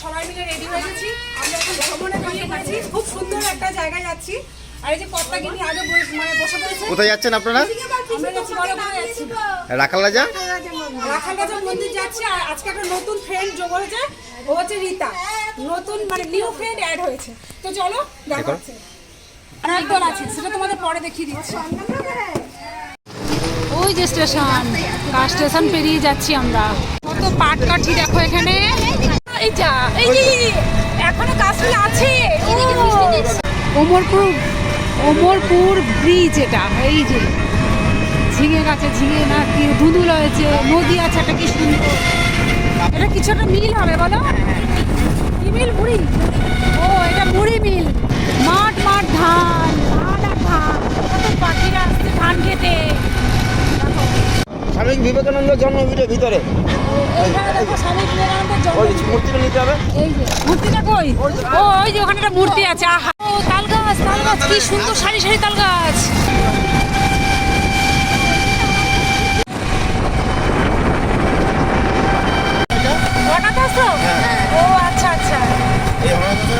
সবাই মিলে রেডি হয়ে গেছি। আমরা এখন ভ্রমণে বেরিয়ে গেছি খুব সুন্দর একটা জায়গায় যাচ্ছি। আর এই যে আগে বসে- মানে বসে পড়েছে। কোথায় যাচ্ছেন আপনারা? আমরা যাচ্ছি বড় করে যাচ্ছি। রাখাল রাজা? রাখাল মন্দির যাচ্ছি আর আজকে একটা নতুন ফ্রেন্ড যোগ হয়েছে। ও হচ্ছে রীতা। নতুন মানে নিউ ফ্রেন্ড অ্যাড হয়েছে। তো চলো দেখা আর একদল আছে সেটা তোমাদের পরে দেখিয়ে দিচ্ছি। ওই যে স্টেশন স্টেশন পেরিয়ে যাচ্ছি আমরা। কত পাট কাঠি দেখো এখানে। এই যা এই যে এখনও আছে। ওমরপুর ওমরপুর ব্রিজ এটা এই যে। ঝিঙে গাছে ঝিঙে না কি ধুঁধুল হয়েছে নদী আছে একটা কি সুন্দর। এটা কিছু একটা মিল হবে বলো? কি মিল মুড়ি? ও এটা মুড়ি মিল। মাঠ মাঠ ধান ধান আর ধান। কত পাখিরা আসছে ধান খেতে। স্বামী বিবেকানন্দ জন্মভূমির ভিতরে। ওই মূর্তিটা নিতে হবে? মূর্তিটা কই? ও ওই যে ওখানে একটা মূর্তি আছে আহা। ও তাল গাছ তাল গাছ কি সুন্দর সারি সারি তাল গাছ ও আচ্ছা আচ্ছা।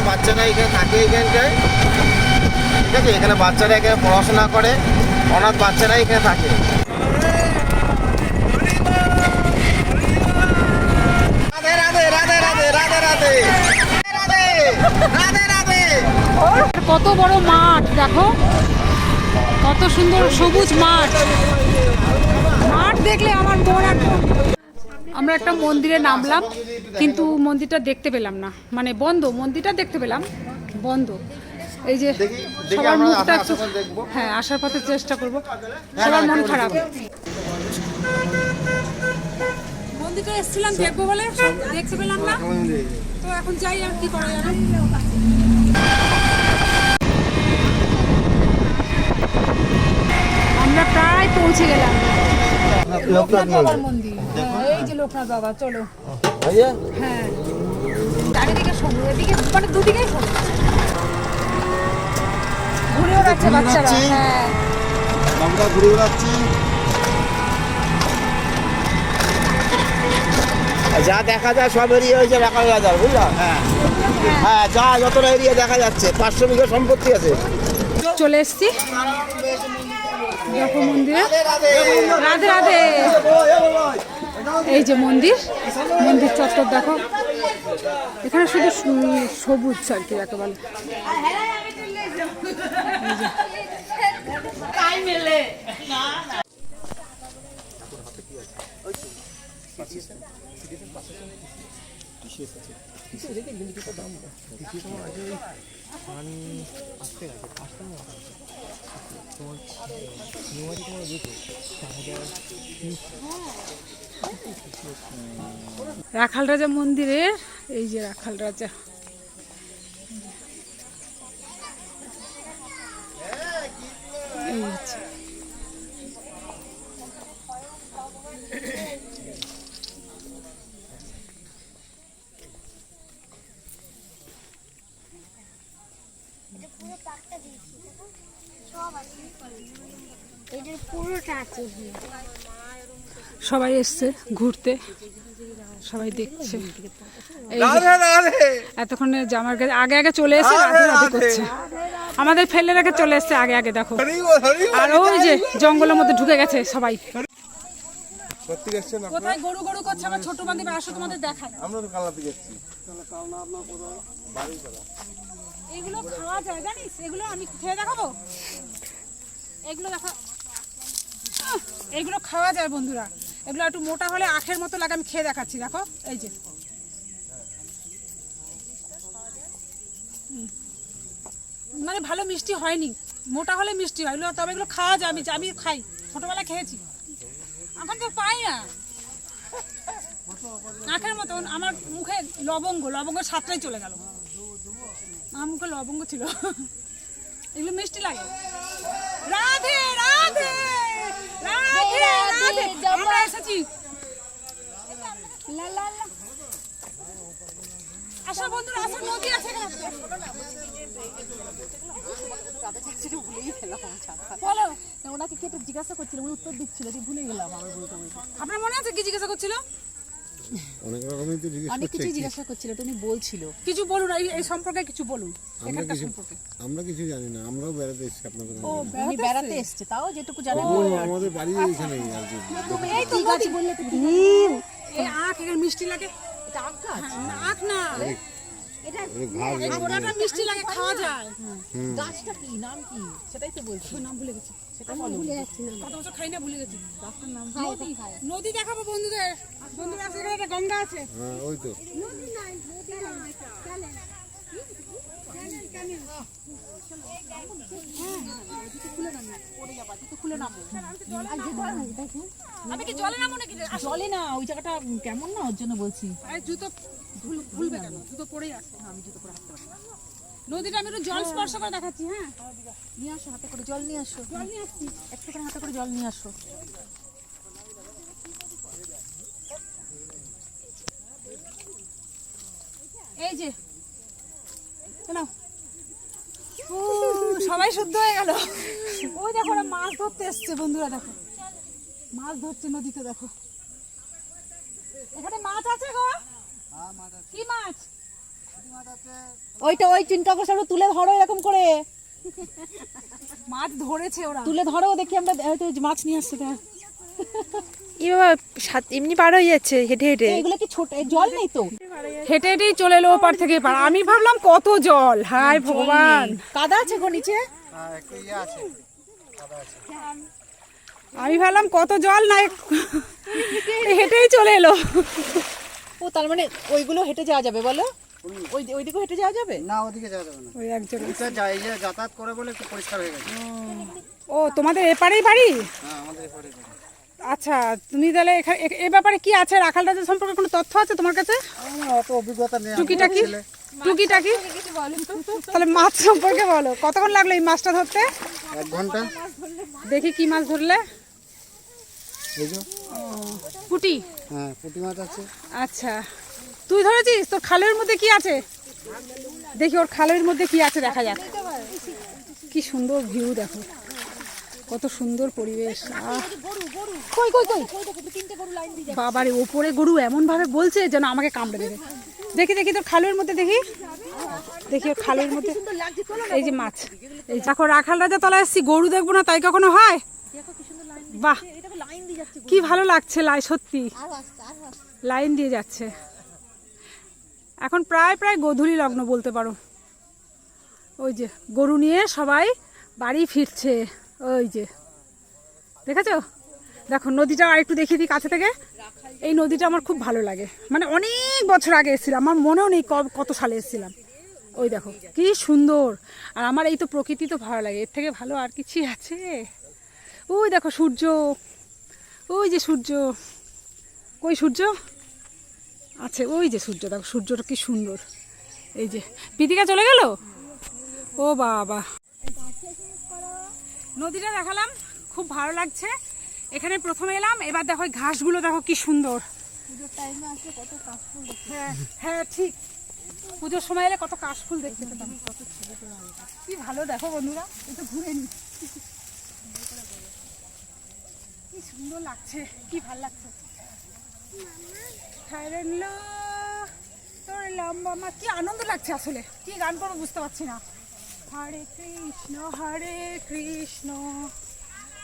বাচ্চারা এখানে থাকে এখানটায় ঠিক আছে? এখানে বাচ্চারা এখানে পড়াশোনা করে অনাথ বাচ্চারা এখানে থাকে। কত বড় মাঠ দেখো। কত সুন্দর সবুজ মাঠ। মাঠ দেখলে আমার মন একদম আমরা একটা মন্দিরে নামলাম কিন্তু মন্দিরটা দেখতে পেলাম না। মানে বন্ধ মন্দিরটা দেখতে পেলাম বন্ধ। এই যে সবার মুখটা একটু হ্যাঁ আসার পথে চেষ্টা করব। সবার মন খারাপ। মন্দিরটা এসেছিলাম দেখব বলে? দেখতে পেলাম না? তো এখন যাই আর কি করা যাবে। আমরা প্রায় পৌঁছে গেলাম। লোকনাথ বাবার মন্দির। হ্যাঁ, এই যে লোকনাথ বাবা চলো। হ্যাঁ। চারিদিকে সবুজ এদিকে মানে দুদিকেই সবুজ ঘুরে বেড়াচ্ছে বাচ্চারা হ্যাঁ। আমরা ঘুরে বেড়াচ্ছি। যা দেখা যায় সব এরিয়া হয়েছে রাখাল রাজার বুঝলা? হ্যাঁ। হ্যাঁ যা যতটা এরিয়া দেখা যাচ্ছে পাঁচশো বিঘা সম্পত্তি আছে। চলে এসছি। মন্দিরে। রাধে রাধে। এই যে মন্দির। মন্দির চত্বর দেখো। এখানে শুধু সবুজ আর কি যাকে বলে। আছে। কিন্তু রাখাল রাজা মন্দিরের এই যে রাখাল রাজা সবাই এসছে ঘুরতে সবাই দেখছে। এতক্ষণে জামার কাছে আগে আগে চলে এসে রাধে রাধে করছে। আমাদের ফেলে রেখে চলে এসছে আগে আগে দেখো। আর ওই যে জঙ্গলের মধ্যে ঢুকে গেছে সবাই। কোথায় গরু গরু করছে? আমার ছোট বান্ধবী আসো তোমাদের দেখায়। আমরা তো কালাতে গেছি এগুলো খাওয়া যায় জানিস? এগুলো আমি খেয়ে দেখাবো? এগুলো দেখা এগুলো খাওয়া যায় বন্ধুরা। এগুলো একটু মোটা হলে আখের মতো লাগে, আমি খেয়ে দেখাচ্ছি, দেখো, এই যে। মানে ভালো মিষ্টি হয়নি, মোটা হলে মিষ্টি হয়, এগুলো তবে এগুলো খাওয়া যায়, আমি আমি খাই, ছোটবেলায় খেয়েছি। এখন তো পাই না। আখের মতন আমার মুখে লবঙ্গ লবঙ্গ সাতটাই চলে গেল। আমার মুখে লবঙ্গ ছিল। এগুলো মিষ্টি লাগে। রাধে রাধে! আমরা এসেছি। লা, লা, লা। আসো বন্ধুরা আসো নদী আছে বলো। ওনাকে কেটে জিজ্ঞাসা করছিল উনি উত্তর দিচ্ছিল যে ভুলে গেলাম আমার বলতে বলতে। আপনার মনে আছে কি জিজ্ঞাসা করছিল? অনেক রকমই তো জিজ্ঞেস অনেক কিছু জিজ্ঞাসা করছিল তুমি বলছিল। কিছু বলুন এই এই সম্পর্কে কিছু বলুন আমরা কিছু আমরা কিছু জানি না আমরাও বেড়াতে এসেছি আপনাদের ও উনি বেড়াতে এসেছে? তাও যেটুকু জানেন আমাদের বাড়ি এখানে আর কি। এই তো গাছ বললে তো এই আখ এখানে মিষ্টি লাগে। এটা আখ গাছ? না, আখ না। মিষ্টি লাগে খাওয়া যায়। গাছটা কি? নাম কি? সেটাই তো বলছি। নাম ভুলে গেছি। সেটা বলো। কত বছর খাই না ভুলে গেছি। নদী নদী দেখাবো বন্ধুদের। বন্ধুরা আছে একটা গঙ্গা আছে। হ্যাঁ ওই তো। আমি কি জলে নামো নাকি? জলে না ওই জায়গাটা কেমন না ওর জন্য বলছি। জুতো ভুলবে কেন? জুতো পরেই আছে আমি জুতো পরে হাঁটতে পারি নদীটা আমি একটু জল স্পর্শ করে দেখাচ্ছি হ্যাঁ? নিয়ে আসো হাতে করে জল নিয়ে আসো। জল নিয়ে আসছি। একটুখানি হাতে করে জল নিয়ে আসো। এই যে নাও। সবাই শুদ্ধ হয়ে গেল। ওই দেখো ওরা মাছ ধরতে এসছে বন্ধুরা দেখো। মাছ ধরছে নদীতে দেখো। এখানে মাছ আছে গো? কি মাছ? ওইটা ওই চিন্তা করছে তুলে ধরো এরকম করে। মাছ ধরেছে ওরা। তুলে ধরো দেখি আমরা মাছ নিয়ে আসছে এমনি পার হয়ে যাচ্ছে হেঁটে হেঁটে। এগুলো কি ছোট জল নেই তো? হেঁটে হেঁটেই চলে এলো ওপার থেকে এপার। আমি ভাবলাম কত জল। হায় ভগবান। কাদা আছে গো নিচে? আমি ভাবলাম কত জল না হেঁটেই চলে এলো। ও তার মানে ওইগুলো হেঁটে যাওয়া যাবে বলো? ওই ওইদিকেও হেঁটে যাওয়া যাবে? না ওদিকে যাওয়া যাবে না। ওই একজন যাতায়াত করে বলে একটু পরিষ্কার হয়ে গেছে। ও তোমাদের এপারেই বাড়ি? হ্যাঁ আমাদের এপারে যাবে। আচ্ছা তুমি তাহলে এ- ব্যাপারে কি আছে? রাখাল রাজা সম্পর্কে কোনো তথ্য আছে তোমার কাছে? অত অভিজ্ঞতা নেই টুকিটাকি? টুকিটাকি? তাহলে মাছ সম্পর্কে বলো। কতক্ষণ লাগল এই মাছটা ধরতে? এক ঘণ্টা। দেখি কি মাছ ধরলে। পুটি? হ্যাঁ পুঁটি মাছ আছে। আচ্ছা। তুই ধরেছিস? তোর খালের মধ্যে কি আছে? দেখি ওর খালের মধ্যে কি আছে দেখা যাক। কি সুন্দর ভিউ দেখো। কত সুন্দর পরিবেশ। কই কই কই? বাবারে ওপরে গরু এমন ভাবে বলছে যেন আমাকে কামড়ে দেবে। দেখি দেখি তোর খালের মধ্যে দেখি। দেখি ওর খালের মধ্যে। এই যে মাছ। এই দেখো রাখাল রাজা তলায় এসছি গরু দেখব না তাই কখনো হয়? বাহ। কি ভালো লাগছে লাই সত্যি। লাইন দিয়ে যাচ্ছে। এখন প্রায় প্রায় গোধূলি লগ্ন বলতে পারো। ওই যে গরু নিয়ে সবাই বাড়ি ফিরছে। ওই যে। দেখেছ? দেখো, নদীটা আর একটু দেখিয়ে দিই কাছে থেকে। এই নদীটা আমার খুব ভালো লাগে। মানে অনেক বছর আগে এসেছিলাম, আমার মনেও নেই কত সালে এসেছিলাম। ওই দেখো, কি সুন্দর। আর আমার এই তো প্রকৃতি তো ভালো লাগে, এর থেকে ভালো আর কিছুই আছে। ওই দেখো, সূর্য। ওই যে সূর্য। কই সূর্য? আছে, ওই যে সূর্য। দেখো, সূর্যটা কি সুন্দর। এই যে পিদিকা চলে গেল? ও বাবা। নদীটা দেখালাম খুব ভালো লাগছে। এখানে প্রথমে এলাম এবার দেখো ঘাসগুলো দেখো কি সুন্দর। হ্যাঁ হ্যাঁ ঠিক। পুজোর সময় এলে কত কাশফুল দেখতে পেতাম। কি ভালো দেখো বন্ধুরা একটু ঘুরে নি। কি সুন্দর লাগছে কি ভালো লাগছে। তোর লম্বা মা কি আনন্দ লাগছে আসলে। কি গান করব বুঝতে পারছি না। হরে কৃষ্ণ হরে কৃষ্ণ।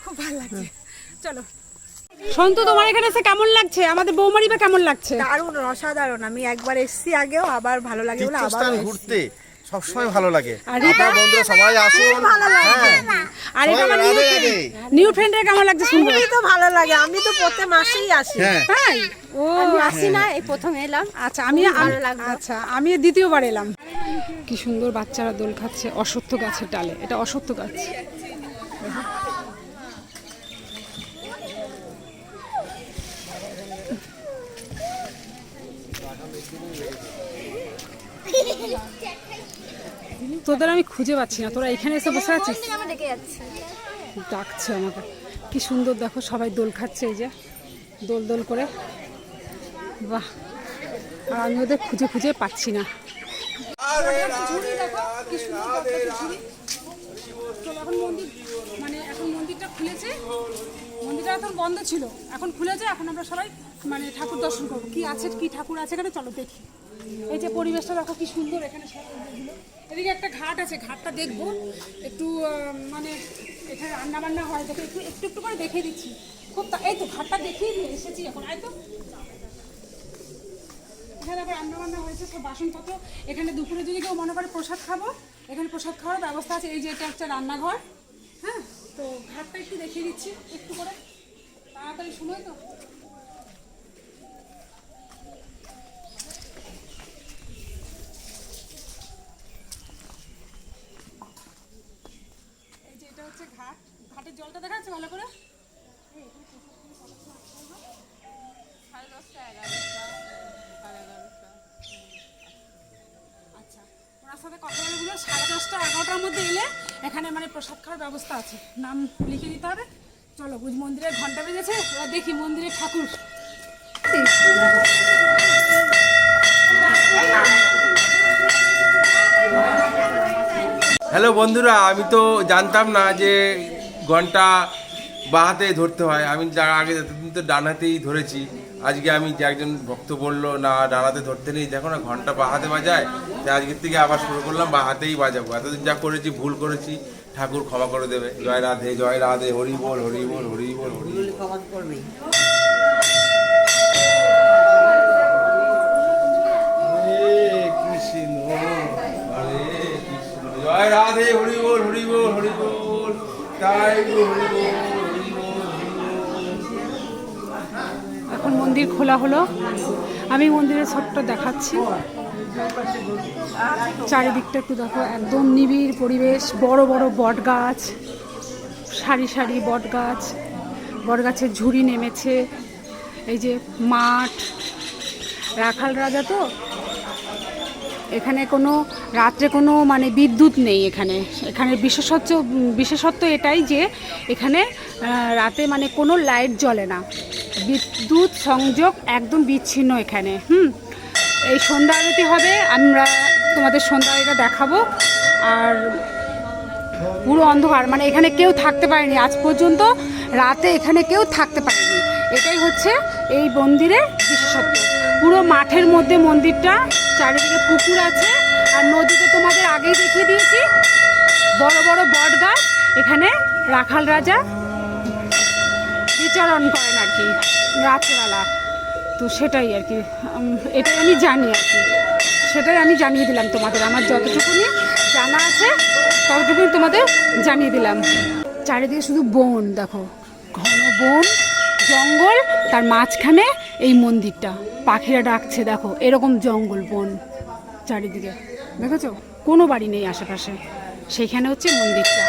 খুব ভালো লাগছে। চলো। সন্তু তোমার এখানে এসে কেমন লাগছে? আমাদের বৌমারি বা কেমন লাগছে? দারুণ অসাধারণ। আমি একবার এসছি আগেও আবার ভালো লাগে বলে আবার ঘুরতে। সবসময় ভালো লাগে। আর আপনার বন্ধুরা সবাই আসুন। হ্যাঁ। আর এটা আমার নিউ। নিউ ফ্রেন্ডের কেমন লাগছে শুনব? তো ভালো লাগে। আমি তো প্রত্যেক মাসেই আসি। হ্যাঁ। ও আসি না এই প্রথম এলাম। আচ্ছা আমি আমি- আচ্ছা আমি দ্বিতীয়বার এলাম। কি সুন্দর বাচ্চারা দোল খাচ্ছে অসত্য গাছের ডালে। এটা অসত্য গাছ। তোদের আমি খুঁজে পাচ্ছি না। তোরা এখানে এসে বসে আছিস? ডাকছে আমাকে। কি সুন্দর দেখো সবাই দোল খাচ্ছে এই যে। দোল দোল করে। বাহ। আর আমি ওদের খুঁজে খুঁজে পাচ্ছি না। মানে এখন মন্দিরটা খুলেছে। মন্দির এটা এখন বন্ধ ছিল। এখন খুলেছে এখন আমরা সবাই মানে ঠাকুর দর্শন করব। কি আছে কি ঠাকুর আছে এখানে? চলো দেখি। এই যে পরিবেশটা দেখো কি সুন্দর এখানে সব। এদিকে একটা ঘাট আছে, ঘাটটা দেখব। একটু মানে এখানে রান্না বান্না হয়, দেখে একটু একটু একটু করে দেখে দিচ্ছি। খুব এই তো ঘাটটা নিয়ে এসেছি এখন, আয় তো। এখানে আবার রান্না বান্না হয়েছে, সব বাসনপত্র। এখানে দুপুরে যদি কেউ মনে করে প্রসাদ খাব, এখানে প্রসাদ খাওয়ার ব্যবস্থা আছে, এই যে এটা একটা রান্নাঘর হ্যাঁ? তো ঘাটটা একটু দেখিয়ে দিচ্ছি, একটু করে। তাড়াতাড়ি সময় তো এই যে এটা হচ্ছে ঘাট ঘাটের জলটা দেখা যাচ্ছে ভালো করে? আচ্ছা ওনার সাথে কথা বলে বলল সাড়ে দশটা, এগারোটার মধ্যে এলে এখানে মানে প্রসাদ খাওয়ার ব্যবস্থা আছে। নাম লিখে হবে। চলো, বুঝ দেখি ঠাকুর। হ্যালো বন্ধুরা, আমি তো জানতাম না যে ঘণ্টা বাঁ হাতে ধরতে হয়। আমি যার আগে এতদিন তো ডান হাতেই ধরেছি, আজকে আমি যে একজন ভক্ত বলল, না ডান হাতে ধরতে নেই, দেখো না, ঘণ্টা বা হাতে বাজায়। তাই আজকের থেকে আবার শুরু করলাম বাঁ হাতেই বাজাবো। এতদিন যা করেছি, ভুল করেছি, ঠাকুর ক্ষমা করে দেবে। জয় রাধে জয় রাধে, হরি বল হরি বল হরি বল, হরে জয় রাধে, হরি বল হরি বল হরি বল। এখন মন্দির খোলা হলো। আমি মন্দিরের ছোট্ট দেখাচ্ছি। চারিদিকটা একটু দেখো, একদম নিবিড় পরিবেশ, বড় বড় বট গাছ সারি সারি বট গাছ বট গাছের ঝুড়ি নেমেছে, এই যে মাঠ, রাখাল রাজা তো? এখানে কোনো, রাত্রে কোনো মানে বিদ্যুৎ নেই এখানে। এখানে বিশেষত্ব বিশেষত্ব এটাই যে এখানে রাতে মানে কোনো লাইট জ্বলে না। বিদ্যুৎ সংযোগ একদম বিচ্ছিন্ন এখানে, হুম? এই সন্ধ্যা আরতি হবে, আমরা তোমাদের সন্ধ্যা আরতিটা দেখাবো। আর পুরো অন্ধকার মানে এখানে কেউ থাকতে পারেনি, আজ পর্যন্ত রাতে এখানে কেউ থাকতে পারেনি। এটাই হচ্ছে এই মন্দিরের বিশেষত্ব। পুরো মাঠের মধ্যে মন্দিরটা চারিদিকে পুকুর আছে আর নদীতে তোমাদের আগেই দেখিয়ে দিয়েছি। বড় বড় বট গাছ এখানে রাখাল রাজা বিচরণ করেন আর কি, রাত্রেবেলা। তো সেটাই আর কি এটাই আমি জানি আর কি। সেটাই আমি জানিয়ে দিলাম তোমাদের, আমার যতটুকুনি জানা আছে ততটুকুনি তোমাদের জানিয়ে দিলাম। চারিদিকে শুধু বন, দেখো, ঘন বন, জঙ্গল, তার মাঝখানে এই মন্দিরটা। পাখিরা ডাকছে, দেখো, এরকম জঙ্গল, বন চারিদিকে। দেখেছ? কোনো বাড়ি নেই আশেপাশে। সেখানে হচ্ছে মন্দিরটা।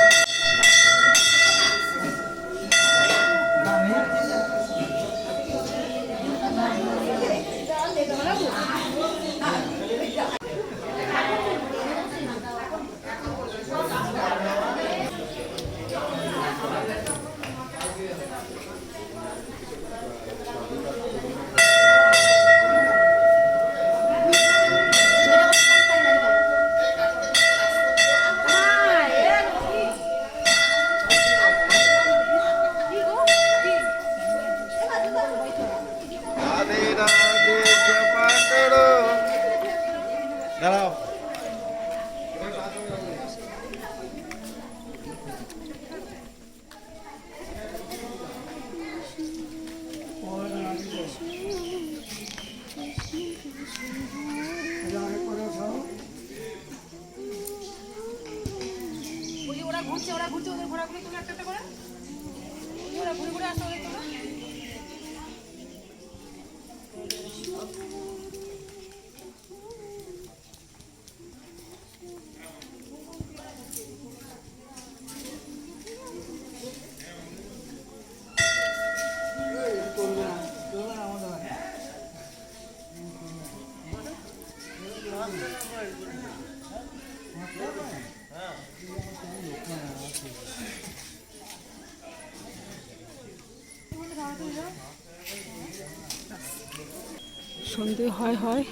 সন্ধে হয় হয়।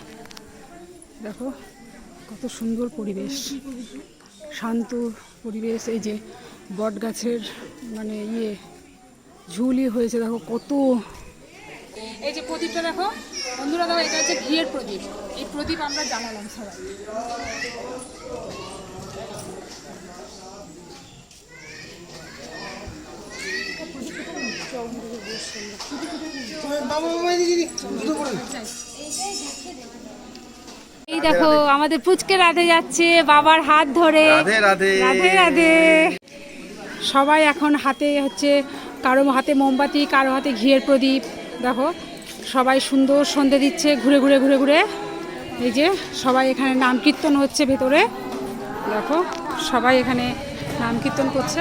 দেখো কত সুন্দর পরিবেশ। শান্ত পরিবেশ এই যে বট গাছের মানে ইয়ে ঝুলি হয়েছে দেখো কত। এই যে প্রদীপটা দেখো বন্ধুরা দেখো এটা হচ্ছে ঘিয়ের প্রদীপ। এই প্রদীপ আমরা জ্বালালাম সবাই। এই দেখো আমাদের পুচকে রাধে যাচ্ছে বাবার হাত ধরে। রাধে রাধে। রাধে রাধে। সবাই এখন হাতে হচ্ছে কারও হাতে মোমবাতি কারও হাতে ঘিয়ের প্রদীপ। দেখো সবাই সুন্দর সন্ধে দিচ্ছে ঘুরে ঘুরে ঘুরে ঘুরে। এই যে সবাই এখানে নাম কীর্তন হচ্ছে ভেতরে। দেখো সবাই এখানে নাম কীর্তন করছে।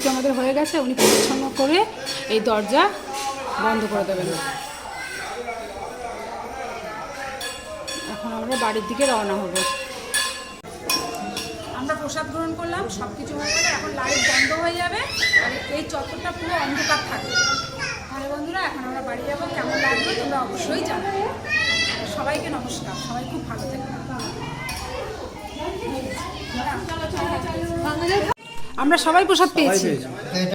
কিছু আমাদের হয়ে গেছে, উনি পরিচ্ছন্ন করে এই দরজা বন্ধ করে দেবেন। এখন আমরা বাড়ির দিকে রওনা হব। আমরা প্রসাদ গ্রহণ করলাম সব কিছু হয়ে গেলে এখন লাইট বন্ধ হয়ে যাবে আর এই চত্বরটা পুরো অন্ধকার থাকবে। তাহলে বন্ধুরা, এখন আমরা বাড়ি যাব, কেমন লাগবে তোমরা অবশ্যই জানাবে। সবাইকে নমস্কার, সবাই খুব ভালো থাকবে আমরা সবাই প্রসাদ পেয়েছি।